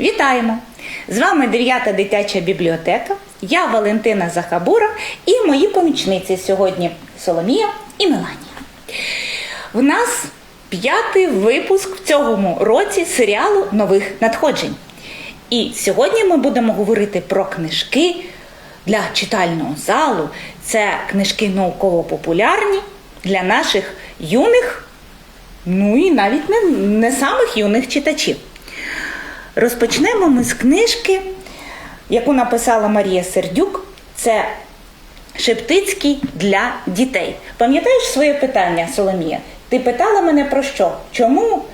Вітаємо! З вами 9 дитяча бібліотека. Я Валентина Захабура і мої помічниці сьогодні Соломія і Меланія. В нас п'ятий випуск в цьому році серіалу нових надходжень. І сьогодні ми будемо говорити про книжки для читального залу. Це книжки науково-популярні для наших юних, ну і навіть не, не самих юних читачів. Розпочнемо ми з книжки, яку написала Марія Сердюк. Це Шептицький для дітей. Пам'ятаєш своє питання, Соломія? Ти питала мене про що? Чому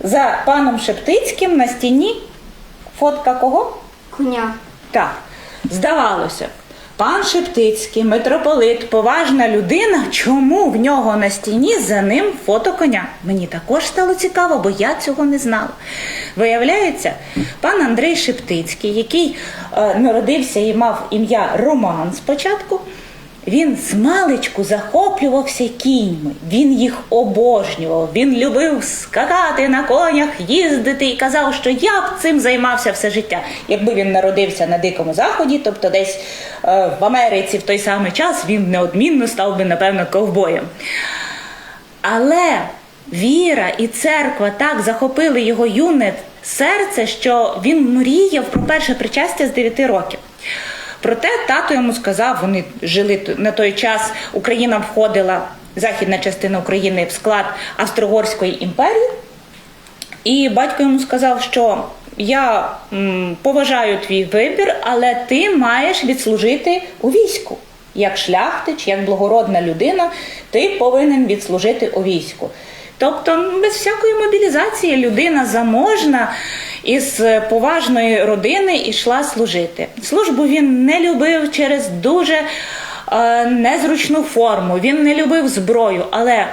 за паном Шептицьким на стіні фотка кого? Коня. Так, здавалося б, пан Шептицький, митрополит, поважна людина. Чому в нього на стіні за ним фото коня? Мені також стало цікаво, бо я цього не знала. Виявляється, пан Андрей Шептицький, який е, народився і мав ім'я Роман спочатку. Він з захоплювався кіньми, він їх обожнював, він любив скакати на конях, їздити і казав, що я б цим займався все життя. Якби він народився на дикому заході, тобто десь е, в Америці в той самий час він неодмінно став би, напевно, ковбоєм. Але віра і церква так захопили його юне серце, що він мріяв про перше причастя з 9 років. Проте тато йому сказав, вони жили на той час, Україна входила, західна частина України в склад Австро-Угорської імперії. І батько йому сказав, що я м, поважаю твій вибір, але ти маєш відслужити у війську. Як шляхтич, як благородна людина, ти повинен відслужити у війську. Тобто, без всякої мобілізації людина заможна із поважної родини йшла служити. Службу він не любив через дуже е, незручну форму, він не любив зброю, але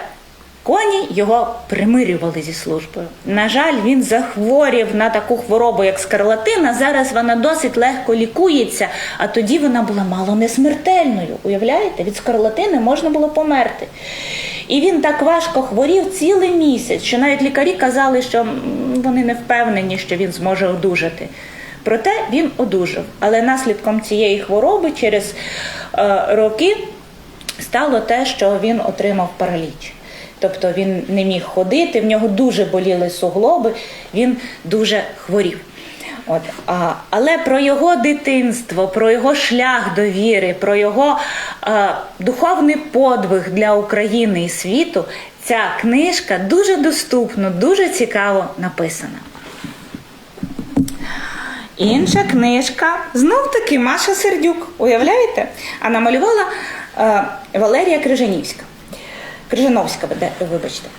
Коні його примирювали зі службою. На жаль, він захворів на таку хворобу, як скарлатина. Зараз вона досить легко лікується, а тоді вона була мало не смертельною. Уявляєте, від скарлатини можна було померти. І він так важко хворів цілий місяць, що навіть лікарі казали, що вони не впевнені, що він зможе одужати. Проте він одужав. Але наслідком цієї хвороби через е, роки стало те, що він отримав параліч. Тобто він не міг ходити, в нього дуже боліли суглоби, він дуже хворів. От, а, але про його дитинство, про його шлях до віри, про його духовний подвиг для України і світу, ця книжка дуже доступно, дуже цікаво написана. Інша книжка знов таки Маша Сердюк, уявляєте? А намалювала е, Валерія Крижанівська. Крижановська, вибачте.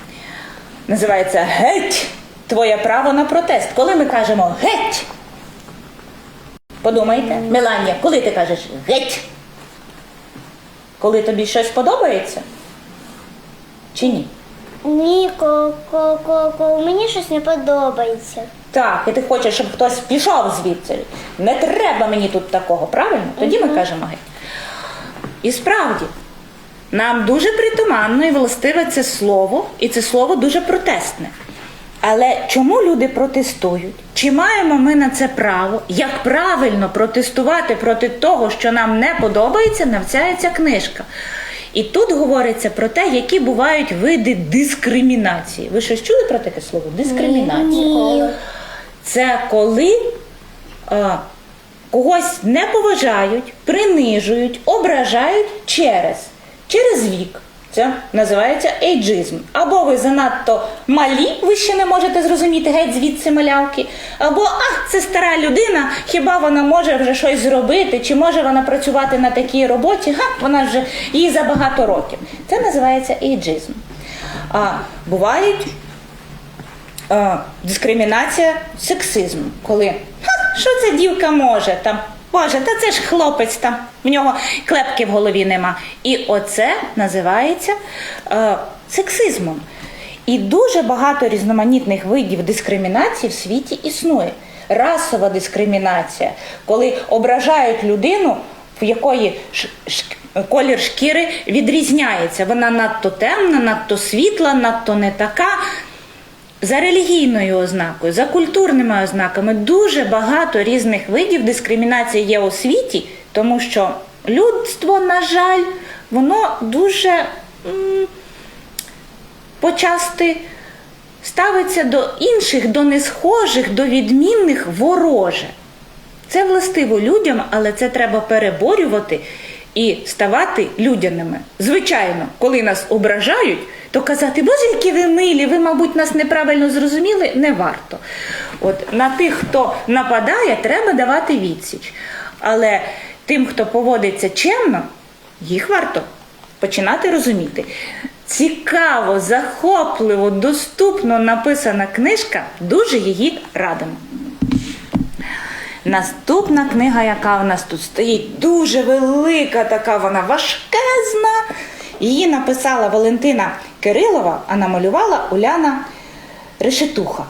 Називається Геть! Твоє право на протест. Коли ми кажемо геть? Подумайте, Меланія, коли ти кажеш геть? Коли тобі щось подобається? Чи ні? Ні, ко-ко-ко, мені щось не подобається. Так, і ти хочеш, щоб хтось пішов звідси. Не треба мені тут такого, правильно? Тоді ми кажемо геть. І справді, нам дуже притаманно і властиве це слово, і це слово дуже протестне. Але чому люди протестують? Чи маємо ми на це право? Як правильно протестувати проти того, що нам не подобається, навчається книжка. І тут говориться про те, які бувають види дискримінації. Ви щось чули про таке слово? Дискримінація. Ні. Це коли а, когось не поважають, принижують, ображають через, через вік. Це називається ейджизм. Або ви занадто малі, ви ще не можете зрозуміти геть звідси малявки, або а, це стара людина, хіба вона може вже щось зробити, чи може вона працювати на такій роботі? Га, вона вже їй за багато років. Це називається ейджизм. А бувають е, дискримінація, сексизм, коли Ха, що ця дівка може там. Боже, та це ж хлопець там, в нього клепки в голові нема. І оце називається е, сексизмом. І дуже багато різноманітних видів дискримінації в світі існує. Расова дискримінація, коли ображають людину, в якої колір шкіри відрізняється. Вона надто темна, надто світла, надто не така. За релігійною ознакою, за культурними ознаками дуже багато різних видів дискримінації є у світі, тому що людство, на жаль, воно дуже м, почасти ставиться до інших, до несхожих, до відмінних вороже. Це властиво людям, але це треба переборювати і ставати людяними. Звичайно, коли нас ображають, то казати, боже, ви милі, ви, мабуть, нас неправильно зрозуміли, не варто. От на тих, хто нападає, треба давати відсіч. Але тим, хто поводиться чемно, їх варто починати розуміти. Цікаво, захопливо, доступно написана книжка, дуже її радимо. Наступна книга, яка у нас тут стоїть, дуже велика, така вона важкезна. Її написала Валентина Кирилова, а намалювала Уляна Решетуха.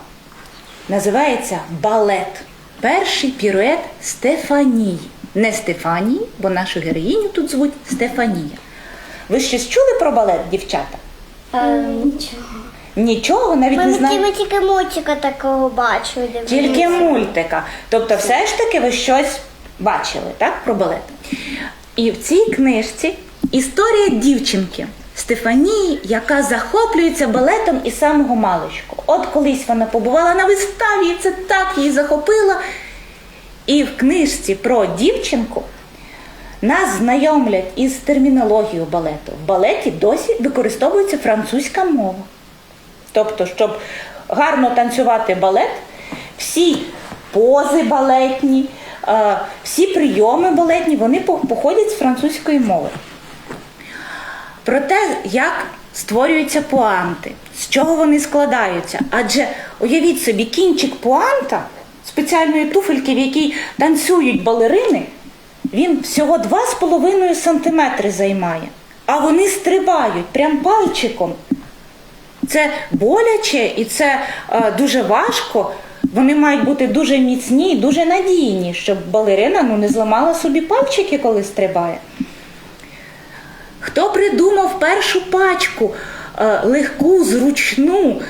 Називається Балет. Перший пірует Стефанії. Не Стефанії, бо нашу героїню тут звуть Стефанія. Ви щось чули про балет, дівчата? Нічого. Нічого, навіть не Ми, ми тільки мультика такого бачили. Тільки мультика. Тобто, все ж таки ви щось бачили, так, про балет. І в цій книжці історія дівчинки Стефанії, яка захоплюється балетом із самого маличку. От колись вона побувала на виставі, і це так її захопило. І в книжці про дівчинку нас знайомлять із термінологією балету. В балеті досі використовується французька мова. Тобто, щоб гарно танцювати балет, всі пози балетні, е, всі прийоми балетні, вони походять з французької мови. Про те, як створюються пуанти, з чого вони складаються. Адже уявіть собі, кінчик пуанта спеціальної туфельки, в якій танцюють балерини, він всього 2,5 см займає. А вони стрибають прям пальчиком. Це боляче і це е, дуже важко. Вони мають бути дуже міцні і дуже надійні, щоб балерина ну, не зламала собі пальчики, коли стрибає. Хто придумав першу пачку е, легку, зручну,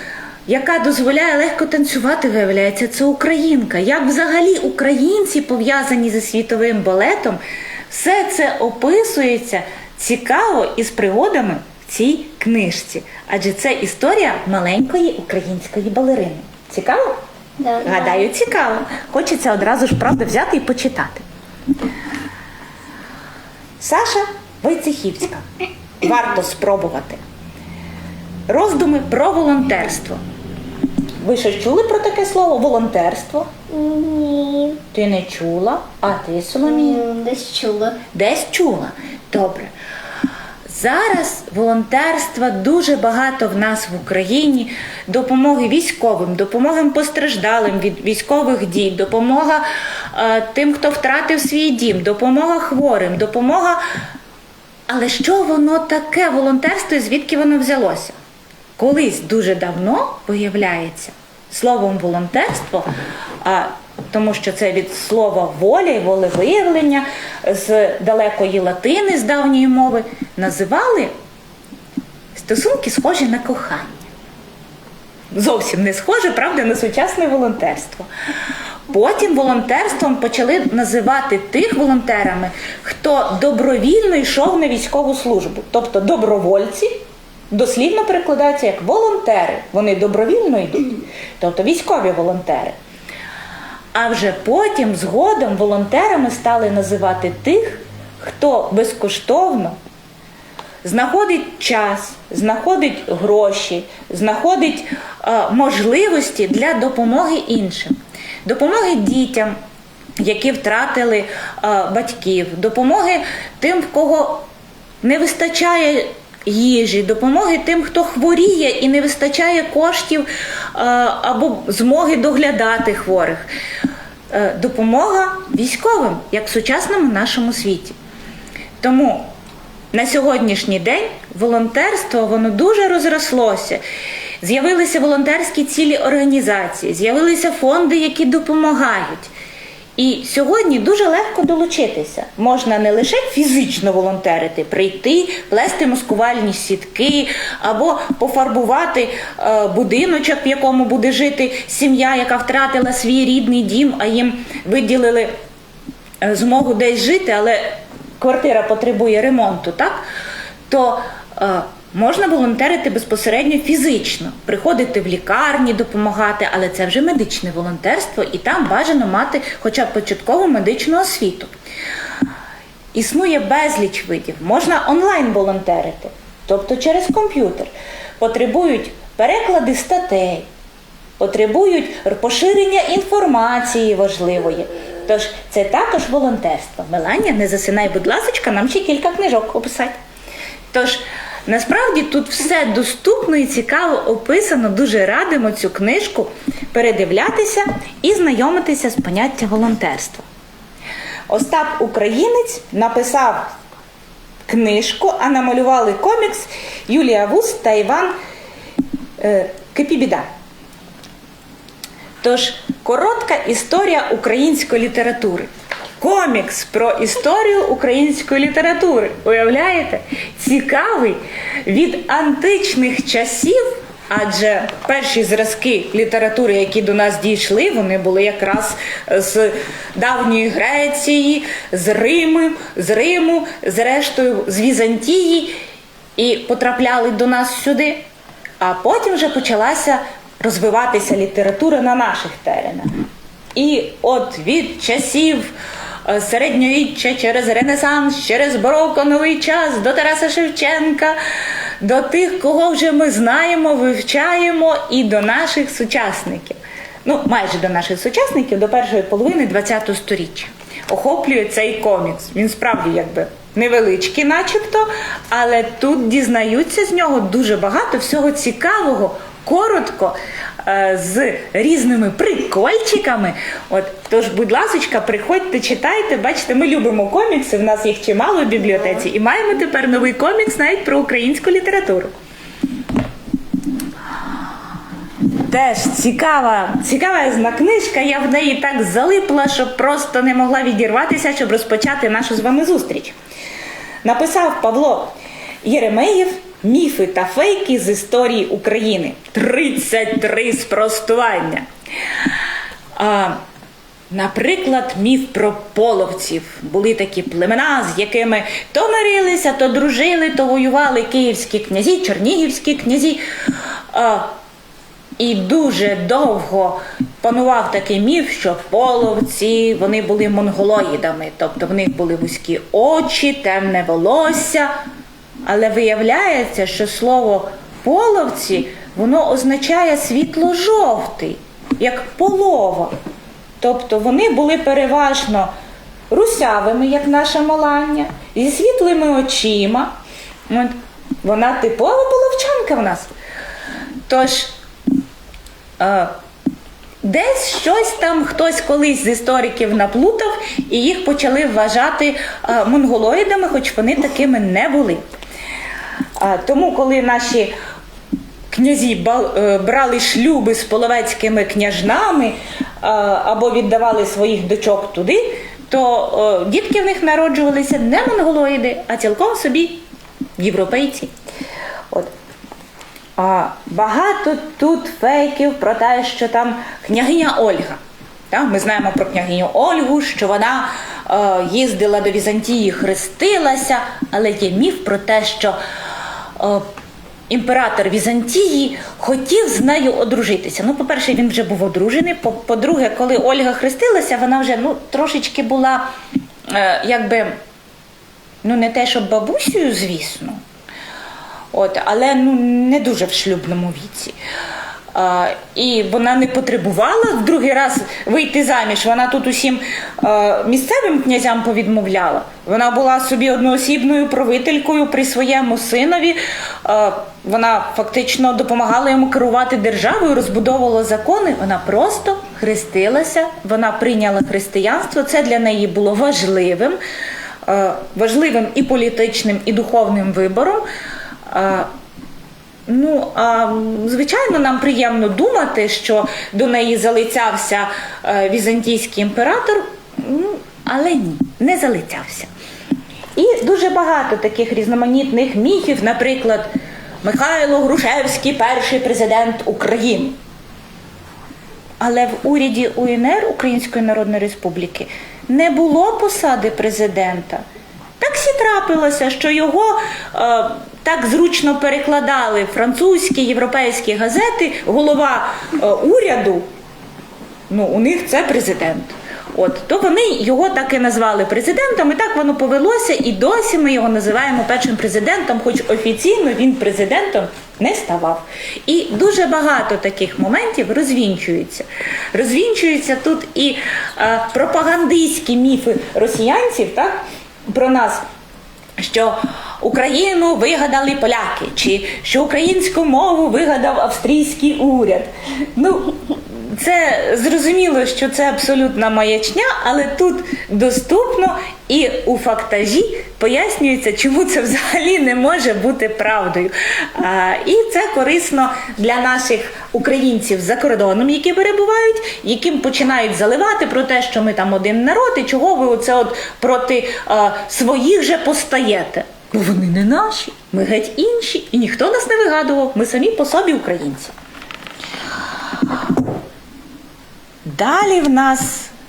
яка дозволяє легко танцювати, виявляється, це українка. Як взагалі українці пов'язані зі світовим балетом, все це описується цікаво і з пригодами в цій книжці. Адже це історія маленької української балерини. Цікаво? Да. Гадаю, цікаво. Хочеться одразу ж правда взяти і почитати. Саша Войцехівська. Варто спробувати. Роздуми про волонтерство. Ви щось чули про таке слово волонтерство? Ні. Ти не чула, а ти, Соломія? Десь чула. Десь чула. Добре. Зараз волонтерства дуже багато в нас в Україні, допомоги військовим, допомоги постраждалим від військових дій, допомога е, тим, хто втратив свій дім, допомога хворим, допомога. Але що воно таке волонтерство і звідки воно взялося? Колись дуже давно виявляється словом волонтерство, а, тому що це від слова воля і волевиявлення з далекої латини, з давньої мови, називали стосунки схожі на кохання. Зовсім не схоже, правда, на сучасне волонтерство. Потім волонтерством почали називати тих волонтерами, хто добровільно йшов на військову службу. Тобто добровольці дослівно перекладаються як волонтери. Вони добровільно йдуть, тобто військові волонтери. А вже потім, згодом, волонтерами стали називати тих, хто безкоштовно знаходить час, знаходить гроші, знаходить е, можливості для допомоги іншим, допомоги дітям, які втратили е, батьків, допомоги тим, в кого не вистачає їжі, допомоги тим, хто хворіє і не вистачає коштів е, або змоги доглядати хворих. Е, Допомога військовим, як в сучасному нашому світі. Тому на сьогоднішній день волонтерство воно дуже розрослося. З'явилися волонтерські цілі організації, з'явилися фонди, які допомагають. І сьогодні дуже легко долучитися. Можна не лише фізично волонтерити, прийти, плести маскувальні сітки або пофарбувати е, будиночок, в якому буде жити сім'я, яка втратила свій рідний дім, а їм виділили е, змогу десь жити, але квартира потребує ремонту, так? То е, можна волонтерити безпосередньо фізично, приходити в лікарні, допомагати, але це вже медичне волонтерство, і там бажано мати хоча б початкову медичну освіту. Існує безліч видів. Можна онлайн волонтерити, тобто через комп'ютер. Потребують переклади статей, потребують поширення інформації важливої. Тож це також волонтерство. Меланія, не засинай, будь ласка, нам ще кілька книжок описати. Тож, насправді тут все доступно і цікаво описано. Дуже радимо цю книжку передивлятися і знайомитися з поняттям волонтерства. Остап Українець написав книжку, а намалювали комікс Юлія Вус та Іван е, Кипібіда. Тож, коротка історія української літератури. Комікс про історію української літератури. Уявляєте? Цікавий від античних часів, адже перші зразки літератури, які до нас дійшли, вони були якраз з давньої Греції, з Риму, з Риму, зрештою з Візантії і потрапляли до нас сюди. А потім вже почалася розвиватися література на наших теренах. І от від часів е, середньовіччя через Ренесанс, через бароко новий час до Тараса Шевченка, до тих, кого вже ми знаємо, вивчаємо, і до наших сучасників. Ну, майже до наших сучасників, до першої половини ХХ століття. Охоплює цей комікс. Він справді якби невеличкий, начебто, але тут дізнаються з нього дуже багато всього цікавого, коротко, е, з різними прикольчиками. От, тож, будь ласка, приходьте, читайте. Бачите, ми любимо комікси, в нас їх чимало в бібліотеці, і маємо тепер новий комікс навіть про українську літературу. Теж цікава, цікавезна книжка. Я в неї так залипла, що просто не могла відірватися, щоб розпочати нашу з вами зустріч. Написав Павло Єремеєв Міфи та фейки з історії України. 33 спростування. А, Наприклад, міф про половців. Були такі племена, з якими то мирилися, то дружили, то воювали київські князі, чернігівські князі. А, і дуже довго панував такий міф, що половці вони були монголоїдами, тобто в них були вузькі очі, темне волосся. Але виявляється, що слово половці воно означає світло-жовтий, як полова. Тобто вони були переважно русявими, як наша Малання, зі світлими очима. Вона типова половчанка в нас. Тож, е, десь щось там хтось колись з істориків наплутав, і їх почали вважати е, монголоїдами, хоч вони такими не були. Тому, коли наші князі е, брали шлюби з половецькими княжнами або віддавали своїх дочок туди, то дітки в них народжувалися не монголоїди, а цілком собі європейці. От. А, багато тут фейків про те, що там княгиня Ольга. Так? Ми знаємо про княгиню Ольгу, що вона е, їздила до Візантії, хрестилася, але є міф про те, що імператор Візантії хотів з нею одружитися. Ну, по-перше, він вже був одружений. По- По-друге, коли Ольга хрестилася, вона вже ну, трошечки була е, якби, ну не те, щоб бабусею, звісно. От, але ну, не дуже в шлюбному віці. А, і вона не потребувала в другий раз вийти заміж. Вона тут усім е, місцевим князям повідмовляла. Вона була собі одноосібною правителькою при своєму синові. Е, вона фактично допомагала йому керувати державою, розбудовувала закони. Вона просто хрестилася, вона прийняла християнство. Це для неї було важливим, е, важливим і політичним, і духовним вибором. Е, Ну, а, звичайно, нам приємно думати, що до неї залицявся е, візантійський імператор, Ну, але ні, не залицявся. І дуже багато таких різноманітних міфів, наприклад, Михайло Грушевський, перший президент України. Але в уряді УНР Української Народної Республіки не було посади президента. Так сі трапилося, що його е, так зручно перекладали французькі, європейські газети, голова е, уряду ну, у них це президент. От, то вони його так і назвали президентом, і так воно повелося, і досі ми його називаємо першим президентом, хоч офіційно він президентом не ставав. І дуже багато таких моментів розвінчуються. Розвінчуються тут і е, пропагандистські міфи росіянців, так, про нас що Україну вигадали поляки, чи що українську мову вигадав австрійський уряд. Ну, це зрозуміло, що це абсолютна маячня, але тут доступно і у фактажі пояснюється, чому це взагалі не може бути правдою. А, і це корисно для наших українців за кордоном, які перебувають, яким починають заливати про те, що ми там один народ, і чого ви оце от проти а, своїх же постаєте. Бо вони не наші, ми геть інші, і ніхто нас не вигадував. Ми самі по собі українці. Далі в нас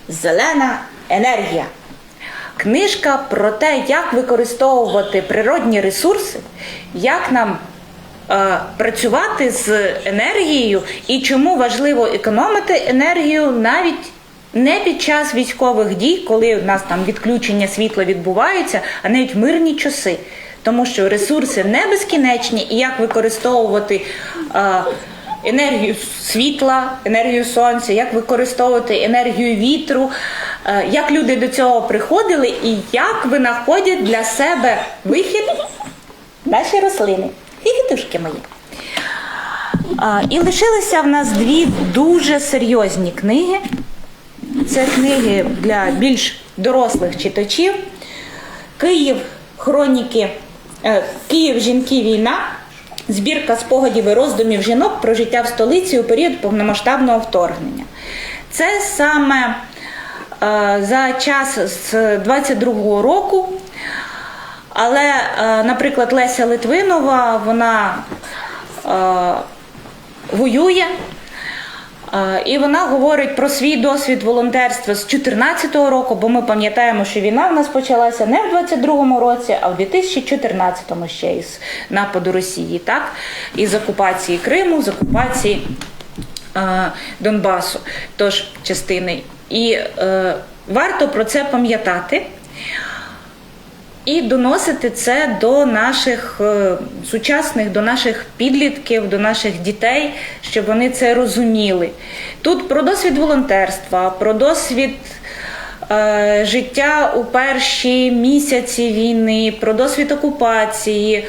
зелена енергія. Книжка про те, як використовувати природні ресурси, як нам е, працювати з енергією і чому важливо економити енергію навіть не під час військових дій, коли у нас там відключення світла відбувається, а навіть мирні часи. Тому що ресурси не безкінечні, і як використовувати е, енергію світла, енергію сонця, як використовувати енергію вітру, як люди до цього приходили і як винаходять для себе вихід наші рослини. Фігітушки мої. А, І лишилися в нас дві дуже серйозні книги. Це книги для більш дорослих читачів. Київ, хроніки, е, Київ, жінки, війна. Збірка спогадів і роздумів жінок про життя в столиці у період повномасштабного вторгнення. Це саме е, за час з 22-го року. Але, е, наприклад, Леся Литвинова, вона воює. Е, І вона говорить про свій досвід волонтерства з 2014 року, бо ми пам'ятаємо, що війна в нас почалася не в 22-му році, а в 2014-му ще із нападу Росії, так? Із окупації Криму, з окупації е, Донбасу, тож частини. І е, варто про це пам'ятати. І доносити це до наших е, сучасних, до наших підлітків, до наших дітей, щоб вони це розуміли. Тут про досвід волонтерства, про досвід е, життя у перші місяці війни, про досвід окупації,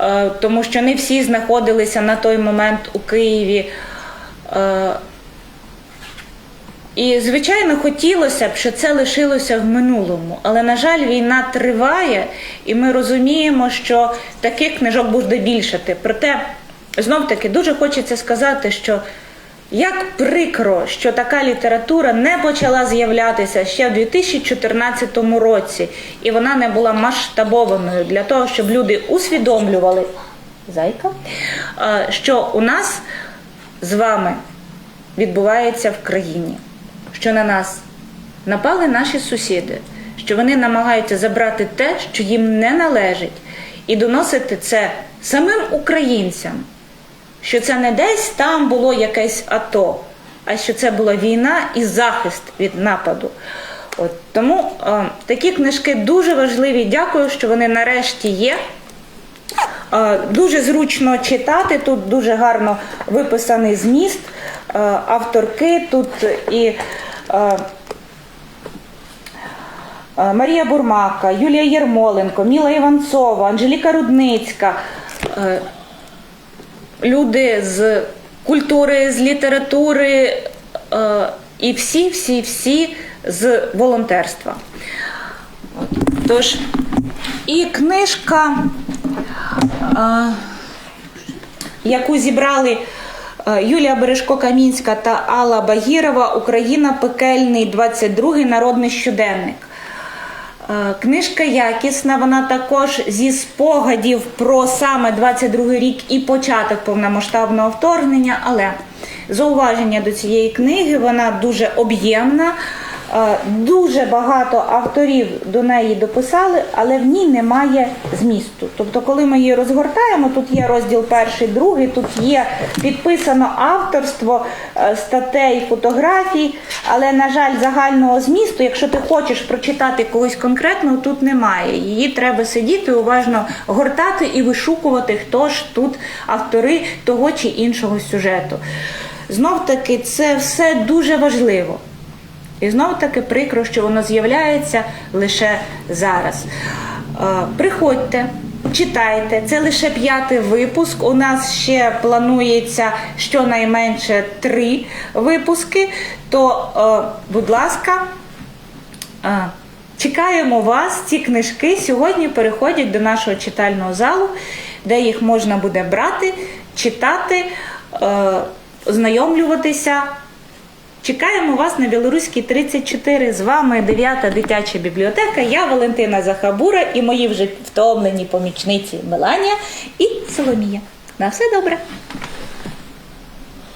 е, тому що не всі знаходилися на той момент у Києві. І, звичайно, хотілося б, щоб це лишилося в минулому. Але, на жаль, війна триває, і ми розуміємо, що таких книжок буде більшати. Проте, знов таки, дуже хочеться сказати, що як прикро, що така література не почала з'являтися ще в 2014 році, і вона не була масштабованою для того, щоб люди усвідомлювали, зайка, що у нас з вами відбувається в країні, що на нас напали наші сусіди, що вони намагаються забрати те, що їм не належить, і доносити це самим українцям, що це не десь там було якесь АТО, а що це була війна і захист від нападу. От тому е, такі книжки дуже важливі. Дякую, що вони нарешті є. Е, Дуже зручно читати, тут дуже гарно виписаний зміст, е, авторки тут і Марія Бурмака, Юлія Єрмоленко, Міла Іванцова, Анжеліка Рудницька, е, люди з культури, з літератури е, і всі, всі, всі з волонтерства. Тож, і книжка, е, яку зібрали Е, Юлія Бережко-Камінська та Алла Багірова Україна пекельний 22-й народний щоденник. Е, Книжка якісна, вона також зі спогадів про саме 22 рік і початок повномасштабного вторгнення, але зауваження до цієї книги, вона дуже об'ємна. Е, Дуже багато авторів до неї дописали, але в ній немає змісту. Тобто, коли ми її розгортаємо, тут є розділ перший, другий, тут є підписано авторство е, статей, фотографій, але, на жаль, загального змісту, якщо ти хочеш прочитати когось конкретного, тут немає. Її треба сидіти, уважно гортати і вишукувати, хто ж тут автори того чи іншого сюжету. Знов таки, це все дуже важливо. І знов таки прикро, що воно з'являється лише зараз. Е, Приходьте, читайте. Це лише п'ятий випуск. У нас ще планується щонайменше три випуски. То, е, будь ласка, е, чекаємо вас. Ці книжки сьогодні переходять до нашого читального залу, де їх можна буде брати, читати, ознайомлюватися. Чекаємо вас на Білоруській 34. З вами 9-та дитяча бібліотека. Я Валентина Захабура і мої вже втомлені помічниці Меланія і Соломія. На все добре!